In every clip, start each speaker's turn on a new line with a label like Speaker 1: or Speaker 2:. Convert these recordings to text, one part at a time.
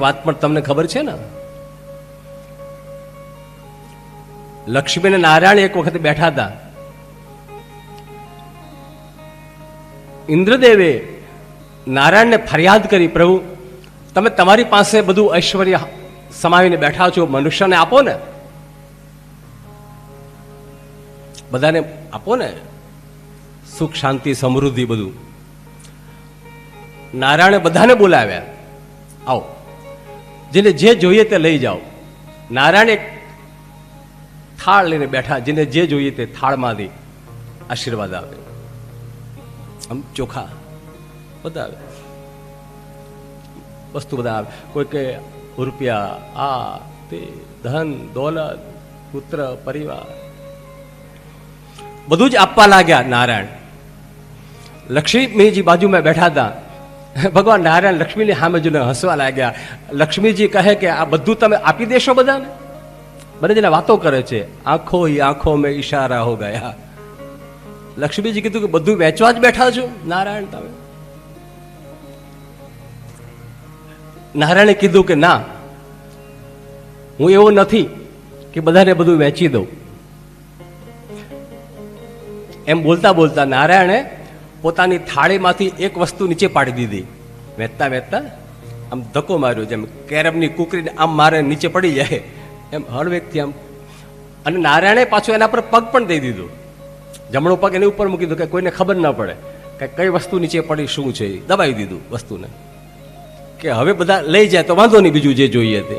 Speaker 1: વાત પણ તમને ખબર છે ને? લક્ષ્મી અને નારાયણ એક વખત બેઠા હતા. ઇન્દ્રદેવે નારાયણને ફરિયાદ કરી, પ્રભુ, તમે તમારી પાસે બધું ઐશ્વર્ય સમાવીને બેઠા છો, મનુષ્યને આપો ને. બધાને આપો ને? સુખ, શાંતિ, સમૃદ્ધિ બધું. નારાયણે બધાને બોલાવ્યા. આવો. જેને જે જોઈએ તે લઈ જાઓ. નારાયણ એક થાળ લઈને બેઠા, જેને જે જોઈએ તે થાળમાંથી આશીર્વાદ આવે આમ ચોખા બધા વસ્તુ બધા આવે. કોઈ કે રૂપિયા, આ તે ધન, દોલત, પુત્ર, પરિવાર. બધું જ આપવા લાગ્યા નારાયણ. લક્ષ્મીજી બાજુમાં બેઠા હતા. ભગવાન નારાયણ લક્ષ્મીની સામે જોઈને હસવા લાગ્યા. લક્ષ્મીજી કહે કે આ બધું તમે આપી દેશો બધાને? બધા જેને વાતો કરે છે, આંખો આંખો મેં ઈશારા હો ગયા. લક્ષ્મીજી કીધું કે, બધું વેચવા જ બેઠા છો, નારાયણ તમે? નારાયણે કીધું કે, ના, હું એવો નથી કે બધાને બધું વેચી દઉં. એમ બોલતા બોલતા નારાયણે પોતાની થાળીમાંથી એક વસ્તુ નીચે પાડી દીધી. વહેતા વહેતા આમ ધક્કો માર્યો, જેમ કેરમની કુકરીને આમ મારે નીચે પડી જાય, એમ હળવેકથી આમ અને નારાયણે પાછું એના પર પગ પણ દઈ દીધો. જમણો પગ એની ઉપર મૂકી દીધો કે કોઈને ખબર ન પડે કે કઈ વસ્તુ નીચે પડી, શું છે એ દબાવી દીધું વસ્તુને. કે હવે બધા લઈ જાય તો વાંધો નહીં, બીજું જે જોઈએ તે.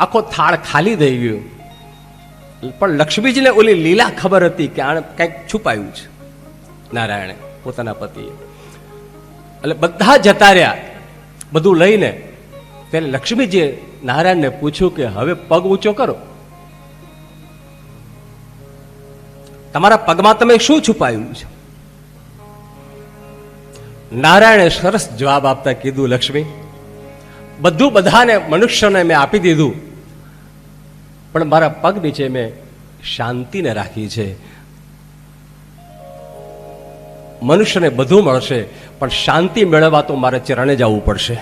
Speaker 1: આખો થાળ ખાલી થઈ ગયો. પણ લક્ષ્મીજીને ઓલી લીલા ખબર હતી કે આણે કંઈક છુપાયું છે. નારાયણે, પોતાના પતિએ. એટલે બધા જતા રહ્યા. બધું લઈને ત્યારે લક્ષ્મીજીએ નારાયણને પૂછ્યું કે હવે પગ ઊંચો કરો. તમારા પગમાં તમે શું છુપાયું છે? નારાયણે સરસ જવાબ આપતા કીધું, લક્ષ્મી, બધું બધાને મનુષ્યને મેં આપી દીધું. પણ મારા પગ નીચે મેં શાંતિને રાખી છે મનુષ્યને બધું મળશે પણ શાંતિ મેળવવા તો મારે ચરણે જવું પડશે.